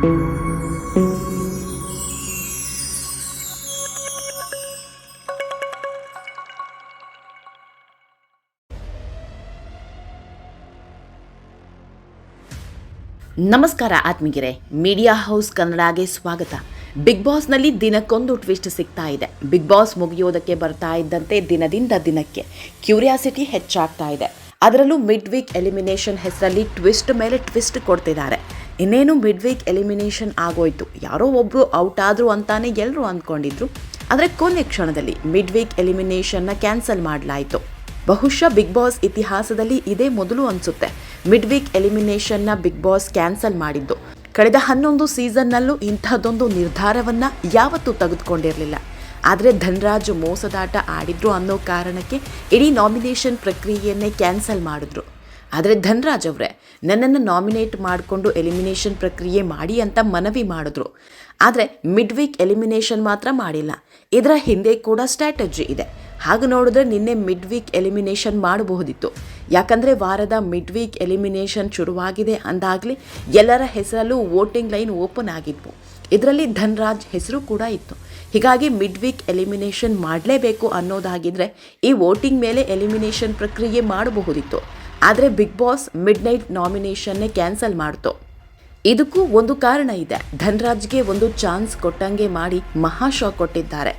ನಮಸ್ಕಾರ ಆತ್ಮೀಗೆರೆ media house ಕನ್ನಡಗೆ ಸ್ವಾಗತ. Big ಬಾಸ್ನಲ್ಲಿ ದಿನಕ್ಕೊಂದು ಟ್ವಿಸ್ಟ್ ಸಿಗ್ತಾ ಇದೆ. ಬಿಗ್ ಬಾಸ್ ಮುಗಿಯೋದಕ್ಕೆ ಬರ್ತಾ ಇದ್ದಂತೆ ದಿನದಿಂದ ದಿನಕ್ಕೆ ಕ್ಯೂರಿಯಾಸಿಟಿ ಹೆಚ್ಚಾಗ್ತಾ ಇದೆ. ಅದರಲ್ಲೂ ಮಿಡ್ ವೀಕ್ ಎಲಿಮಿನೇಷನ್ ಹೆಸರಲ್ಲಿ ಟ್ವಿಸ್ಟ್ ಮೇಲೆ ಟ್ವಿಸ್ಟ್ ಕೊಡ್ತಿದ್ದಾರೆ. ಇನ್ನೇನು ಮಿಡ್ ವೀಕ್ ಎಲಿಮಿನೇಷನ್ ಆಗೋಯ್ತು. ಯಾರೋ ಒಬ್ಬರು ಔಟ್ ಆದರು ಅಂತಾನೆ ಎಲ್ಲರೂ ಅಂದ್ಕೊಂಡಿದ್ರು. ಆದರೆ ಕೊನೆ ಕ್ಷಣದಲ್ಲಿ ಮಿಡ್ ವೀಕ್ ಎಲಿಮಿನೇಷನ್ನ ಕ್ಯಾನ್ಸಲ್ ಮಾಡಲಾಯಿತು. ಬಹುಶಃ ಬಿಗ್ ಬಾಸ್ ಇತಿಹಾಸದಲ್ಲಿ ಇದೇ ಮೊದಲು ಅನಿಸುತ್ತೆ. ಮಿಡ್ ವೀಕ್ ಎಲಿಮಿನೇಷನ್ನ ಬಿಗ್ ಬಾಸ್ ಕ್ಯಾನ್ಸಲ್ ಮಾಡಿದ್ದು. ಕಳೆದ ಹನ್ನೊಂದು ಸೀಸನ್ನಲ್ಲೂ ಇಂಥದ್ದೊಂದು ನಿರ್ಧಾರವನ್ನ ಯಾವತ್ತೂ ತೆಗೆದುಕೊಂಡಿರಲಿಲ್ಲ. ಆದರೆ ಧನ್ರಾಜ್ ಮೋಸದಾಟ ಆಡಿದ್ರು ಅನ್ನೋ ಕಾರಣಕ್ಕೆ ಇಡೀ ನಾಮಿನೇಷನ್ ಪ್ರಕ್ರಿಯೆಯನ್ನೇ ಕ್ಯಾನ್ಸಲ್ ಮಾಡಿದ್ರು. ಆದರೆ ಧನ್ರಾಜ್ ಅವರೇ, ನನ್ನನ್ನು ನಾಮಿನೇಟ್ ಮಾಡಿಕೊಂಡು ಎಲಿಮಿನೇಷನ್ ಪ್ರಕ್ರಿಯೆ ಮಾಡಿ ಅಂತ ಮನವಿ ಮಾಡಿದ್ರು. ಆದರೆ ಮಿಡ್ ವೀಕ್ ಎಲಿಮಿನೇಷನ್ ಮಾತ್ರ ಮಾಡಿಲ್ಲ. ಇದರ ಹಿಂದೆ ಕೂಡ ಸ್ಟ್ರಾಟಜಿ ಇದೆ. ಹಾಗೆ ನೋಡಿದ್ರೆ ನಿನ್ನೆ ಮಿಡ್ ವೀಕ್ ಎಲಿಮಿನೇಷನ್ ಮಾಡಬಹುದಿತ್ತು. ಯಾಕಂದರೆ ವಾರದ ಮಿಡ್ ವೀಕ್ ಎಲಿಮಿನೇಷನ್ ಶುರುವಾಗಿದೆ ಅಂದಾಗಲಿ ಎಲ್ಲರ ಹೆಸರಲ್ಲೂ ವೋಟಿಂಗ್ ಲೈನ್ ಓಪನ್ ಆಗಿದ್ವು. ಇದರಲ್ಲಿ ಧನ್ರಾಜ್ ಹೆಸರು ಕೂಡ ಇತ್ತು. ಹೀಗಾಗಿ ಮಿಡ್ ವೀಕ್ ಎಲಿಮಿನೇಷನ್ ಮಾಡಲೇಬೇಕು ಅನ್ನೋದಾಗಿದ್ದರೆ ಈ ವೋಟಿಂಗ್ ಮೇಲೆ ಎಲಿಮಿನೇಷನ್ ಪ್ರಕ್ರಿಯೆ ಮಾಡಬಹುದಿತ್ತು. ಆದರೆ ಬಿಗ್ ಬಾಸ್ ಮಿಡ್ ನೈಟ್ ನಾಮಿನೇಷನ್ನೇ ಕ್ಯಾನ್ಸಲ್ ಮಾಡ್ತು. ಇದಕ್ಕೂ ಒಂದು ಕಾರಣ ಇದೆ. ಧನ್ರಾಜ್ಗೆ ಒಂದು ಚಾನ್ಸ್ ಕೊಟ್ಟಂಗೆ ಮಾಡಿ ಮಹಾ ಶಾಕ್ ಕೊಟ್ಟಿದ್ದಾರೆ.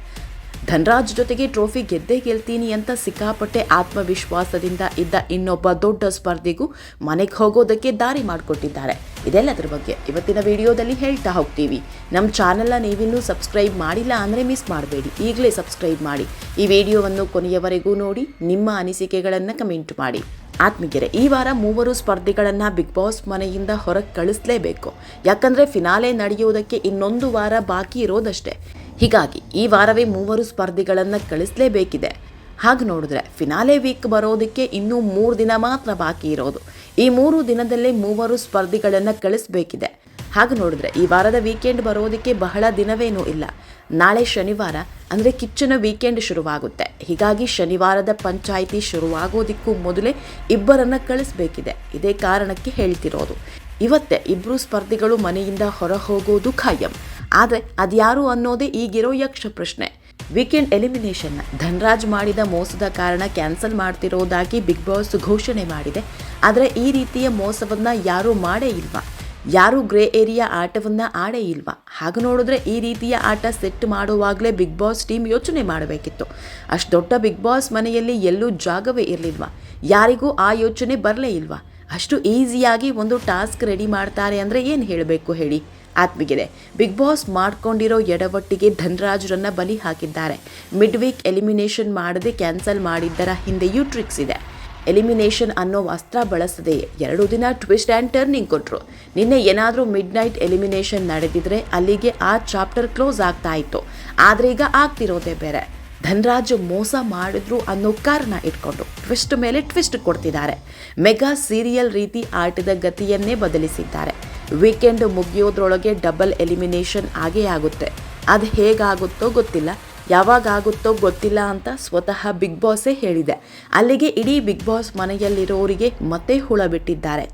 ಧನ್ರಾಜ್ ಜೊತೆಗೆ ಟ್ರೋಫಿ ಗೆದ್ದೇ ಗೆಲ್ತೀನಿ ಅಂತ ಸಿಕ್ಕಾಪಟ್ಟೆ ಆತ್ಮವಿಶ್ವಾಸದಿಂದ ಇದ್ದ ಇನ್ನೊಬ್ಬ ದೊಡ್ಡ ಸ್ಪರ್ಧಿಗೂ ಮನೆಗೆ ಹೋಗೋದಕ್ಕೆ ದಾರಿ ಮಾಡಿಕೊಟ್ಟಿದ್ದಾರೆ. ಇದೆಲ್ಲದರ ಬಗ್ಗೆ ಇವತ್ತಿನ ವಿಡಿಯೋದಲ್ಲಿ ಹೇಳ್ತಾ ಹೋಗ್ತೀವಿ. ನಮ್ಮ ಚಾನೆಲ್ನ ನೀವಿನ್ನೂ ಸಬ್ಸ್ಕ್ರೈಬ್ ಮಾಡಿಲ್ಲ ಅಂದರೆ ಮಿಸ್ ಮಾಡಬೇಡಿ. ಈಗಲೇ ಸಬ್ಸ್ಕ್ರೈಬ್ ಮಾಡಿ. ಈ ವಿಡಿಯೋವನ್ನು ಕೊನೆಯವರೆಗೂ ನೋಡಿ, ನಿಮ್ಮ ಅನಿಸಿಕೆಗಳನ್ನು ಕಮೆಂಟ್ ಮಾಡಿ. ಆತ್ಮೀಗೆರೆ ಈ ವಾರ ಮೂವರು ಸ್ಪರ್ಧಿಗಳನ್ನು ಬಿಗ್ ಬಾಸ್ ಮನೆಯಿಂದ ಹೊರಗೆ ಕಳಿಸ್ಲೇಬೇಕು. ಯಾಕಂದರೆ ಫಿನಾಲೆ ನಡೆಯುವುದಕ್ಕೆ ಇನ್ನೊಂದು ವಾರ ಬಾಕಿ ಇರೋದಷ್ಟೇ. ಹೀಗಾಗಿ ಈ ವಾರವೇ ಮೂವರು ಸ್ಪರ್ಧಿಗಳನ್ನು ಕಳಿಸ್ಲೇಬೇಕಿದೆ. ಹಾಗೆ ನೋಡಿದ್ರೆ ಫಿನಾಲೆ ವೀಕ್ ಬರೋದಕ್ಕೆ ಇನ್ನೂ ಮೂರು ದಿನ ಮಾತ್ರ ಬಾಕಿ ಇರೋದು. ಈ ಮೂರು ದಿನದಲ್ಲೇ ಮೂವರು ಸ್ಪರ್ಧಿಗಳನ್ನು ಕಳಿಸ್ಬೇಕಿದೆ. ಹಾಗೆ ನೋಡಿದ್ರೆ, ಈ ವಾರದ ವೀಕೆಂಡ್ ಬರೋದಕ್ಕೆ ಬಹಳ ದಿನವೇನೂ ಇಲ್ಲ. ನಾಳೆ ಶನಿವಾರ, ಅಂದರೆ ಕಿಚ್ಚನ ವೀಕೆಂಡ್ ಶುರುವಾಗುತ್ತೆ. ಹೀಗಾಗಿ ಶನಿವಾರದ ಪಂಚಾಯಿತಿ ಶುರುವಾಗೋದಿಕ್ಕೂ ಮೊದಲೇ ಇಬ್ಬರನ್ನ ಕಳಿಸಬೇಕಿದೆ. ಇದೇ ಕಾರಣಕ್ಕೆ ಹೇಳ್ತಿರೋದು. ಇವತ್ತೇ ಇಬ್ಬರು ಸ್ಪರ್ಧಿಗಳು ಮನೆಯಿಂದ ಹೊರ ಹೋಗೋದು ಖಾಯಂ. ಆದರೆ ಅದ್ಯಾರು ಅನ್ನೋದೇ ಈಗಿರೋ ಯಕ್ಷ ಪ್ರಶ್ನೆ. ವೀಕೆಂಡ್ ಎಲಿಮಿನೇಷನ್ನ ಧನ್ರಾಜ್ ಮಾಡಿದ ಮೋಸದ ಕಾರಣ ಕ್ಯಾನ್ಸಲ್ ಮಾಡ್ತಿರೋದಾಗಿ ಬಿಗ್ ಬಾಸ್ ಘೋಷಣೆ ಮಾಡಿದೆ. ಆದರೆ ಈ ರೀತಿಯ ಮೋಸವನ್ನ ಯಾರೂ ಮಾಡೇ ಇಲ್ವಾ? ಯಾರು ಗ್ರೇ ಏರಿಯಾ ಆಟವನ್ನ ಆಡೇ ಇಲ್ವಾ? ಹಾಗೆ ನೋಡಿದ್ರೆ ಈ ರೀತಿಯ ಆಟ ಸೆಟ್ ಮಾಡುವಾಗಲೇ ಬಿಗ್ ಬಾಸ್ ಟೀಮ್ ಯೋಚನೆ ಮಾಡಬೇಕಿತ್ತು. ಅಷ್ಟು ದೊಡ್ಡ ಬಿಗ್ ಬಾಸ್ ಮನೆಯಲ್ಲಿ ಎಲ್ಲೂ ಜಾಗವೇ ಇರಲಿಲ್ವ? ಯಾರಿಗೂ ಆ ಯೋಚನೆ ಬರಲೇ ಇಲ್ವಾ? ಅಷ್ಟು ಈಸಿಯಾಗಿ ಒಂದು ಟಾಸ್ಕ್ ರೆಡಿ ಮಾಡ್ತಾರೆ ಅಂದರೆ ಏನು ಹೇಳಬೇಕು ಹೇಳಿ? ಆತ್ಮಿಗಿದೆ ಬಿಗ್ ಬಾಸ್ ಮಾಡ್ಕೊಂಡಿರೋ ಎಡವಟ್ಟಿಗೆ ಧನ್ರಾಜ್ರನ್ನ ಬಲಿ ಹಾಕಿದ್ದಾರೆ. ಮಿಡ್ ವೀಕ್ ಎಲಿಮಿನೇಷನ್ ಮಾಡದೆ ಕ್ಯಾನ್ಸಲ್ ಮಾಡಿದ್ದರ ಹಿಂದೆಯೂ ಟ್ರಿಕ್ಸ್ ಇದೆ. ಎಲಿಮಿನೇಷನ್ ಅನ್ನೋ ಅಸ್ತ್ರ ಬಳಸದೆ ಎರಡು ದಿನ ಟ್ವಿಸ್ಟ್ ಆ್ಯಂಡ್ ಟರ್ನಿಂಗ್ ಕೊಟ್ಟರು ನಿನ್ನೆ ಏನಾದರೂ ಮಿಡ್ ನೈಟ್ ಎಲಿಮಿನೇಷನ್ ನಡೆದಿದ್ರೆ ಅಲ್ಲಿಗೆ ಆ ಚಾಪ್ಟರ್ ಕ್ಲೋಸ್ ಆಗ್ತಾ ಇತ್ತು. ಆದರೆ ಈಗ ಆಗ್ತಿರೋದೇ ಬೇರೆ. ಧನ್ರಾಜ್ ಮೋಸ ಮಾಡಿದ್ರು ಅನ್ನೋ ಕಾರಣ ಇಟ್ಕೊಂಡು ಟ್ವಿಸ್ಟ್ ಮೇಲೆ ಟ್ವಿಸ್ಟ್ ಕೊಡ್ತಿದ್ದಾರೆ. ಮೆಗಾ ಸೀರಿಯಲ್ ರೀತಿ ಆಟದ ಗತಿಯನ್ನೇ ಬದಲಿಸಿದ್ದಾರೆ. ವೀಕೆಂಡ್ ಮುಗಿಯೋದ್ರೊಳಗೆ ಡಬಲ್ ಎಲಿಮಿನೇಷನ್ ಆಗೇ ಆಗುತ್ತೆ. ಅದು ಹೇಗಾಗುತ್ತೋ ಗೊತ್ತಿಲ್ಲ. ಯಾವಾಗ ಆಗುತ್ತೋ ಗೊತ್ತಿಲ್ಲ ಅಂತ ಸ್ವತಃ ಬಿಗ್ ಬಾಸೇ ಹೇಳಿದೆ. ಅಲ್ಲಿಗೆ ಇಡೀ ಬಿಗ್ ಬಾಸ್ ಮನೆಯಲ್ಲಿರೋರಿಗೆ ಮತ್ತೆ ಹುಳ ಬಿಟ್ಟಿದ್ದಾರೆ.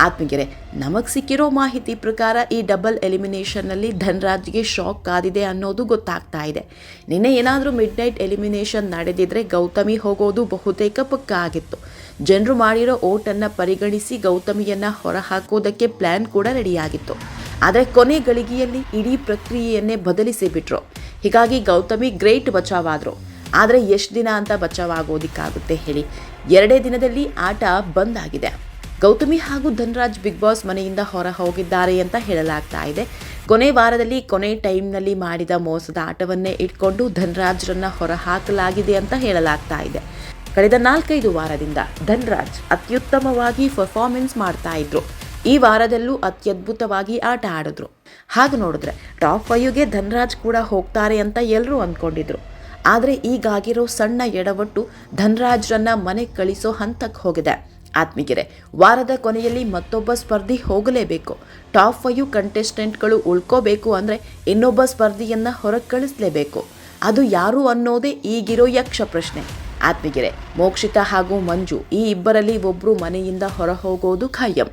ಆತ್ಮಗೆರೆ ನಮಗೆ ಸಿಕ್ಕಿರೋ ಮಾಹಿತಿ ಪ್ರಕಾರ ಈ ಡಬಲ್ ಎಲಿಮಿನೇಷನ್ನಲ್ಲಿ ಧನ್ರಾಜ್ಗೆ ಶಾಕ್ ಕಾದಿದೆ ಅನ್ನೋದು ಗೊತ್ತಾಗ್ತಾ ಇದೆ. ನಿನ್ನೆ ಏನಾದರೂ ಮಿಡ್ ನೈಟ್ ಎಲಿಮಿನೇಷನ್ ನಡೆದಿದ್ರೆ ಗೌತಮಿ ಹೋಗೋದು ಬಹುತೇಕ ಪಕ್ಕ ಆಗಿತ್ತು. ಜನರು ಮಾಡಿರೋ ಓಟನ್ನು ಪರಿಗಣಿಸಿ ಗೌತಮಿಯನ್ನು ಹೊರಹಾಕೋದಕ್ಕೆ ಪ್ಲ್ಯಾನ್ ಕೂಡ ರೆಡಿಯಾಗಿತ್ತು. ಆದರೆ ಕೊನೆ ಗಳಿಗೆಯಲ್ಲಿ ಇಡೀ ಪ್ರಕ್ರಿಯೆಯನ್ನೇ ಬದಲಿಸಿ ಬಿಟ್ರು ಹೀಗಾಗಿ ಗೌತಮಿ ಗ್ರೇಟ್ ಬಚಾವಾದರು. ಆದರೆ ಎಷ್ಟು ದಿನ ಅಂತ ಬಚಾವಾಗೋದಿಕ್ಕಾಗುತ್ತೆ ಹೇಳಿ. ಎರಡೇ ದಿನದಲ್ಲಿ ಆಟ ಬಂದ್ ಆಗಿದೆ. ಗೌತಮಿ ಹಾಗೂ ಧನ್ರಾಜ್ ಬಿಗ್ ಬಾಸ್ ಮನೆಯಿಂದ ಹೊರ ಹೋಗಿದ್ದಾರೆ ಅಂತ ಹೇಳಲಾಗ್ತಾ ಇದೆ. ಕೊನೆ ವಾರದಲ್ಲಿ ಕೊನೆ ಟೈಮ್ನಲ್ಲಿ ಮಾಡಿದ ಮೋಸದ ಆಟವನ್ನೇ ಇಟ್ಕೊಂಡು ಧನ್ರಾಜ್ರನ್ನ ಹೊರ ಹಾಕಲಾಗಿದೆ ಅಂತ ಹೇಳಲಾಗ್ತಾ ಇದೆ. ಕಳೆದ ನಾಲ್ಕೈದು ವಾರದಿಂದ ಧನ್ರಾಜ್ ಅತ್ಯುತ್ತಮವಾಗಿ ಪರ್ಫಾರ್ಮೆನ್ಸ್ ಮಾಡ್ತಾ ಇದ್ರು. ಈ ವಾರದಲ್ಲೂ ಅತ್ಯದ್ಭುತವಾಗಿ ಆಟ ಆಡಿದ್ರು. ಹಾಗೆ ನೋಡಿದ್ರೆ ಟಾಪ್ ಫೈವ್ಗೆ ಧನ್ರಾಜ್ ಕೂಡ ಹೋಗ್ತಾರೆ ಅಂತ ಎಲ್ಲರೂ ಅಂದ್ಕೊಂಡಿದ್ರು. ಆದರೆ ಈಗಾಗಿರೋ ಸಣ್ಣ ಎಡವಟ್ಟು ಧನ್ರಾಜ್ರನ್ನ ಮನೆ ಕಳಿಸೋ ಹಂತಕ್ಕೆ ಹೋಗಿದೆ. ಆತ್ಮೀಗೆರೆ, ವಾರದ ಕೊನೆಯಲ್ಲಿ ಮತ್ತೊಬ್ಬ ಸ್ಪರ್ಧಿ ಹೋಗಲೇಬೇಕು. ಟಾಪ್ ಫೈವ್ ಕಂಟೆಸ್ಟೆಂಟ್ಗಳು ಉಳ್ಕೋಬೇಕು ಅಂದರೆ ಇನ್ನೊಬ್ಬ ಸ್ಪರ್ಧಿಯನ್ನು ಹೊರಗೆ ಕಳಿಸ್ಲೇಬೇಕು ಅದು ಯಾರು ಅನ್ನೋದೇ ಈಗಿರೋ ಯಕ್ಷ ಪ್ರಶ್ನೆ ಆತ್ಮಗಿರೆ ಮೋಕ್ಷಿತಾ ಹಾಗೂ ಮಂಜು, ಈ ಇಬ್ಬರಲ್ಲಿ ಒಬ್ಬರು ಮನೆಯಿಂದ ಹೊರ ಹೋಗೋದು ಖಾಯಂ.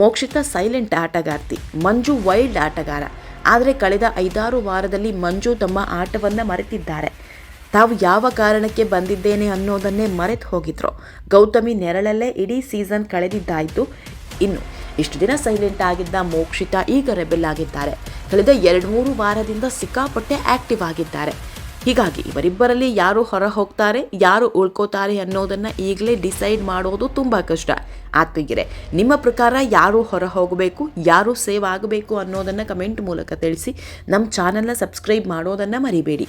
ಮೋಕ್ಷಿತ ಸೈಲೆಂಟ್ ಆಟಗಾರ್ತಿ, ಮಂಜು ವೈಲ್ಡ್ ಆಟಗಾರ. ಆದರೆ ಕಳೆದ ಐದಾರು ವಾರದಲ್ಲಿ ಮಂಜು ತಮ್ಮ ಆಟವನ್ನು ಮರೆತಿದ್ದಾರೆ. ತಾವು ಯಾವ ಕಾರಣಕ್ಕೆ ಬಂದಿದ್ದೇನೆ ಅನ್ನೋದನ್ನೇ ಮರೆತು ಹೋಗಿದ್ರು. ಗೌತಮಿ ನೆರಳಲ್ಲೇ ಇಡೀ ಸೀಸನ್ ಕಳೆದಿದ್ದಾಯಿತು. ಇನ್ನು ಇಷ್ಟು ದಿನ ಸೈಲೆಂಟ್ ಆಗಿದ್ದ ಮೋಕ್ಷಿತಾ ಈಗ ರೆಬೆಲ್ ಆಗಿದ್ದಾರೆ. ಕಳೆದ ಎರಡು ಮೂರು ವಾರದಿಂದ ಸಿಕ್ಕಾಪಟ್ಟೆ ಆಕ್ಟಿವ್ ಆಗಿದ್ದಾರೆ. ಹೀಗಾಗಿ ಇವರಿಬ್ಬರಲ್ಲಿ ಯಾರು ಹೊರ ಹೋಗ್ತಾರೆ ಯಾರು ಉಳ್ಕೋತಾರೆ ಅನ್ನೋದನ್ನು ಈಗಲೇ ಡಿಸೈಡ್ ಮಾಡೋದು ತುಂಬ ಕಷ್ಟ. ಆತ್ಮಗಿರೆ ನಿಮ್ಮ ಪ್ರಕಾರ ಯಾರು ಹೊರ ಹೋಗಬೇಕು ಯಾರು ಸೇವ್ ಆಗಬೇಕು ಅನ್ನೋದನ್ನು ಕಮೆಂಟ್ ಮೂಲಕ ತಿಳಿಸಿ, ನಮ್ಮ ಚಾನಲ್ನ ಸಬ್ಸ್ಕ್ರೈಬ್ ಮಾಡೋದನ್ನು ಮರಿಬೇಡಿ.